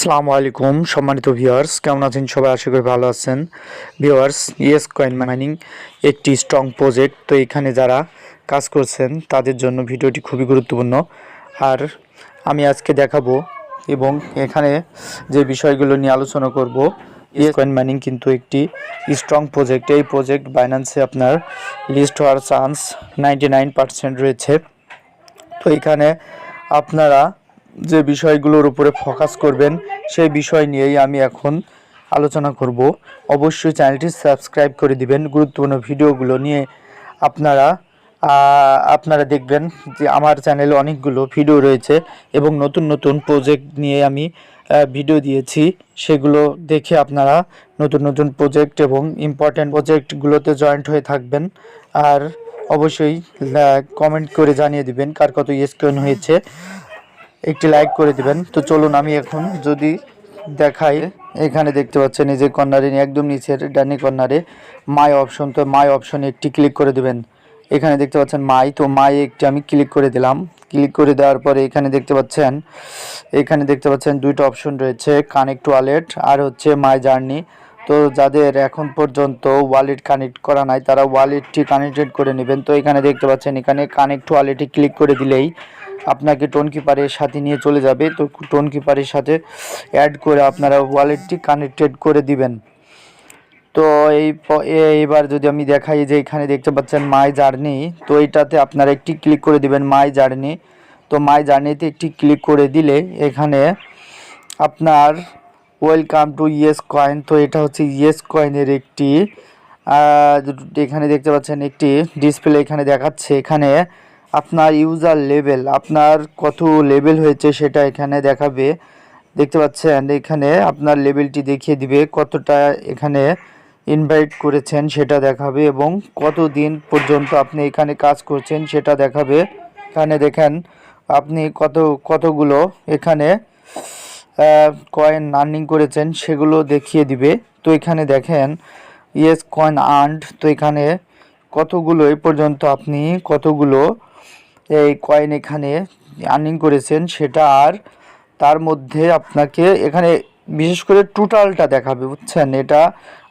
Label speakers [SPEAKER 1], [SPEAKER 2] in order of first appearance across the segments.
[SPEAKER 1] আসসালামু আলাইকুম, সম্মানিত ভিউয়ার্স কেমন আছেন সবাই? আশা করি ভালো আছেন। ভিউয়ার্স ইয়েস কয়েন মাইনিং একটি স্ট্রং প্রজেক্ট তো এখানে যারা কাজ করছেন, তাদের জন্য ভিডিওটি খুবই গুরুত্বপূর্ণ। আর আমি আজকে দেখাবো এবং এখানে যে বিষয়গুলো নিয়ে আলোচনা করব ইয়েস কয়েন মাইনিং কিন্তু একটি স্ট্রং প্রজেক্ট এই প্রজেক্ট বাইন্যান্সে আপনার লিস্ট হওয়ার চান্স নাইনটি রয়েছে। তো এখানে আপনারা যে বিষয়গুলোর উপরে ফোকাস করবেন, সেই বিষয় নিয়েই আমি এখন আলোচনা করব। অবশ্যই চ্যানেলটি সাবস্ক্রাইব করে দিবেন। গুরুত্বপূর্ণ ভিডিওগুলো নিয়ে আপনারা আপনারা দেখবেন যে আমার চ্যানেলে অনেকগুলো ভিডিও রয়েছে এবং নতুন নতুন প্রজেক্ট নিয়ে আমি ভিডিও দিয়েছি। সেগুলো দেখে আপনারা নতুন নতুন প্রজেক্ট এবং ইম্পর্ট্যান্ট প্রজেক্টগুলোতে জয়েন্ট হয়ে থাকবেন। আর অবশ্যই কমেন্ট করে জানিয়ে দিবেন কার কত ইয়েস কয়েন হয়েছে। একটি লাইক করে দিবেন। তো চলুন আমি এখন যদি দেখাই, এখানে দেখতে পাচ্ছেন এই যে কর্নারে, একদম নিচের ডানি কর্নারে মাই অপশন তো মাই অপশনে একটি ক্লিক করে দিবেন। এখানে দেখতে পাচ্ছেন মাই তো মাই একটি আমি ক্লিক করে দিলাম। ক্লিক করে দেওয়ার পরে এখানে দেখতে পাচ্ছেন, এখানে দেখতে পাচ্ছেন দুইটা অপশন রয়েছে কানেক্ট ওয়ালেট আর হচ্ছে মাই জার্নি তো যাদের এখন পর্যন্ত ওয়ালেট কানেক্ট করা নাই, তারা ওয়ালেটটি কানেক্টেড করে নেবেন। তো এখানে দেখতে পাচ্ছেন, এখানে কানেক্ট ওয়ালেটে ক্লিক করে দিলেই আপনাকে টোন কিপারের সাথে নিয়ে চলে যাবে। তো টোন কিপারের সাথে অ্যাড করে আপনারা ওয়ালেটটি কানেক্টেড করে দিবেন। তো এই প- এ- এবার যদি আমি দেখাই যে এখানে দেখতে পাচ্ছেন মাই জার্নি, তো এইটাতে আপনারা একটি ক্লিক করে দিবেন মাই জার্নি। তো মাই জার্নিতে একটি ক্লিক করে দিলে এখানে আপনার ওয়েলকাম টু ইয়েস কয়েন তো এটা হচ্ছে ইয়েস কয়েনের একটি এখানে দেখতে পাচ্ছেন একটি ডিসপ্লে এখানে দেখাচ্ছে। এখানে আপনার ইউজার লেভেল আপনার কত লেভেল হয়েছে সেটা এখানে দেখাবে। দেখতে পাচ্ছেন, এখানে আপনার লেভেলটি দেখিয়ে দিবে কতটা এখানে ইনভাইট করেছেন সেটা দেখাবে এবং কত দিন পর্যন্ত আপনি এখানে কাজ করছেন সেটা দেখাবে। এখানে দেখেন, আপনি কত, কতগুলো এখানে কয়েন আর্নিং করেছেন, সেগুলো দেখিয়ে দিবে। তো এখানে দেখেন ইয়েস কয়েন আর্নড তো এখানে কতগুলো এ পর্যন্ত আপনি কতগুলো এই কয়েন এখানে আর্নিং করেছেন, সেটা আর তার মধ্যে আপনাকে এখানে বিশেষ করে টোটালটা দেখাবে, বুঝছেন? এটা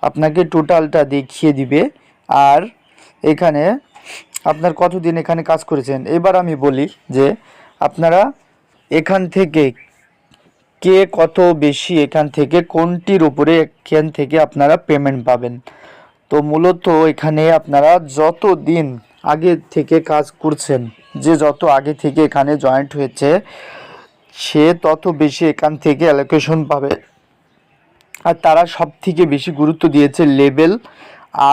[SPEAKER 1] আপনাকে টোটালটা দেখিয়ে দিবে। আর এখানে আপনার কতদিন এখানে কাজ করেছেন? এবার আমি বলি যে আপনারা এখান থেকে কে কত বেশি এখান থেকে, কোনটির উপরে এখান থেকে আপনারা পেমেন্ট পাবেন। তো মূলত এখানে আপনারা যত দিন আগে থেকে কাজ করছেন, যে যত আগে থেকে এখানে জয়েন্ট হয়েছে, সে তত বেশি এখান থেকে অ্যালোকেশন পাবে। আর তারা সব থেকে বেশি গুরুত্ব দিয়েছে লেভেল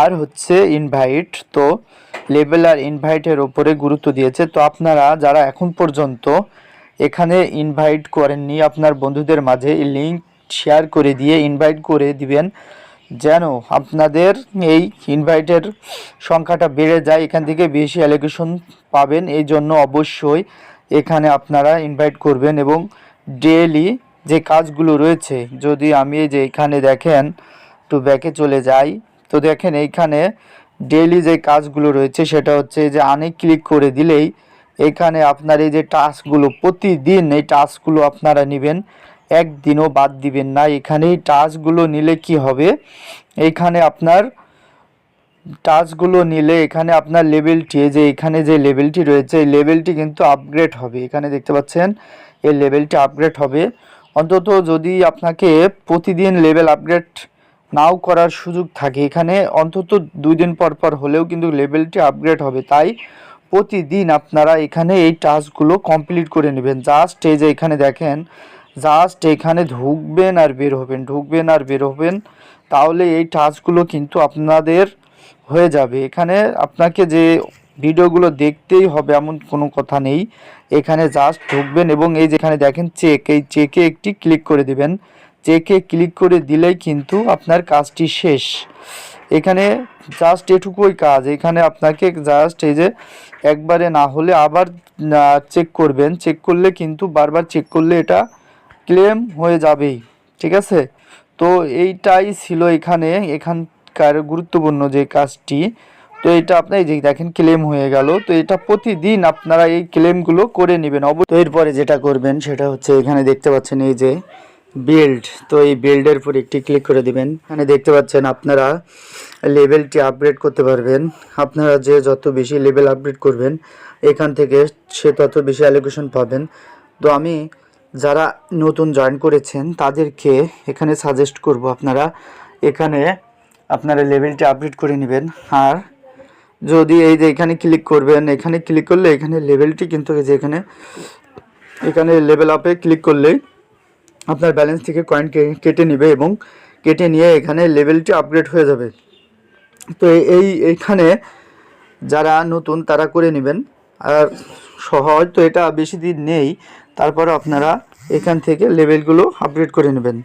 [SPEAKER 1] আর হচ্ছে ইনভাইট তো লেভেল আর ইনভাইটের ওপরে গুরুত্ব দিয়েছে। তো আপনারা যারা এখন পর্যন্ত এখানে ইনভাইট করেননি। আপনার বন্ধুদের মাঝে এই লিঙ্ক শেয়ার করে দিয়ে ইনভাইট করে দিবেন। যেন আপনাদের এই ইনভাইটের সংখ্যাটা বেড়ে যায়, এখান থেকে বেশি অ্যালোকেশন পাবেন। এই জন্য অবশ্যই এখানে আপনারা ইনভাইট করবেন এবং ডেলি যে কাজগুলো রয়েছে, যদি আমি যে এখানে দেখেন, একটু ব্যাকে চলে যাই, তো দেখেন এইখানে ডেলি যে কাজগুলো রয়েছে, সেটা হচ্ছে যে, আনে ক্লিক করে দিলেই এখানে আপনার এই যে টাস্কগুলো, প্রতিদিন এই টাস্কগুলো আপনারা নেবেন, একদিনও বাদ দিবেন না। এখানে এই টাস্কগুলো নিলে কি হবে? এইখানে আপনার টাচগুলো নিলে এখানে আপনার লেভেলটি যে এখানে যে লেভেলটি রয়েছে, এই লেভেলটি কিন্তু আপগ্রেড হবে। এখানে দেখতে পাচ্ছেন, এই লেভেলটি আপগ্রেড হবে। অন্তত যদি আপনাকে প্রতিদিন লেভেল আপগ্রেড নাও করার সুযোগ থাকে, এখানে অন্তত দুই দিন পর পর হলেও কিন্তু লেভেলটি আপগ্রেড হবে। তাই প্রতিদিন আপনারা এখানে এই টাস্কগুলো কমপ্লিট করে নেবেন। জাস্ট এই যে এখানে দেখেন, জাস্ট এখানে ঢুকবেন আর বের হবেন, ঢুকবেন আর বের হবেন, তাহলে এই টাস্কগুলো কিন্তু আপনাদের হয়ে যাবে। এখানে আপনাকে যে ভিডিওগুলো দেখতেই হবে এমন কোনো কথা নেই। এখানে জাস্ট ঢুকবেন এবং এই যেখানে দেখেন চেক, এই চেকে একটি ক্লিক করে দিবেন। চেকে ক্লিক করে দিলেই কিন্তু আপনার কাজটি শেষ। এখানে জাস্ট এটুকুই কাজ। এখানে আপনাকে জাস্ট এই যে একবারে না হলে আবার চেক করবেন। চেক করলে কিন্তু বারবার চেক করলে এটা ক্লেম হয়ে যাবেই। ঠিক আছে? তো এইটাই ছিল এখানে, এখানকার গুরুত্বপূর্ণ যে কাজটি। তো এটা আপনার এই যে দেখেন ক্লেম হয়ে গেল। তো এটা প্রতিদিন আপনারা এই ক্লেমগুলো করে নেবেন। অব তো এরপরে যেটা করবেন সেটা হচ্ছে এখানে দেখতে পাচ্ছেন এই যে বিল্ড তো এই বিল্ডের উপর একটি ক্লিক করে দিবেন। এখানে দেখতে পাচ্ছেন আপনারা লেভেলটি আপগ্রেড করতে পারবেন। আপনারা যে যত বেশি লেভেল আপগ্রেড করবেন, এখান থেকে সে তত বেশি অ্যালোকেশন পাবেন। তো আমি যারা নতুন জয়েন করেছেন, তাদেরকে এখানে সাজেস্ট করব আপনারা, এখানে আপনারা লেভেলটি আপডেট করে নেবেন। আর যদি এই যে এখানে ক্লিক করবেন, এখানে ক্লিক করলে এখানে লেভেলটি কিন্তু এখানে এখানে লেভেল আপে ক্লিক করলেই আপনার ব্যালেন্স থেকে কয়েন কেটে নেবে এবং কেটে নিয়ে এখানে লেভেলটি আপগ্রেড হয়ে যাবে। তো এই এইখানে যারা নতুন তারা করে নেবেন। আর সহজ তো এটা বেশি দিন নেই তারপরে আপনারা এখান থেকে লেভেলগুলো আপগ্রেড করে নেবেন।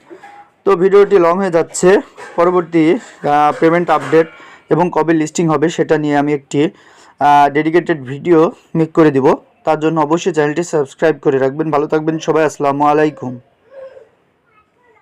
[SPEAKER 1] তো ভিডিওটি লং হয়ে যাচ্ছে। পরবর্তী পেমেন্ট আপডেট এবং কবে লিস্টিং হবে সেটা নিয়ে আমি একটি ডেডিকেটেড ভিডিও মেক করে দিব। তার জন্য অবশ্যই চ্যানেলটি সাবস্ক্রাইব করে রাখবেন। ভালো থাকবেন সবাই। আসসালামু আলাইকুম।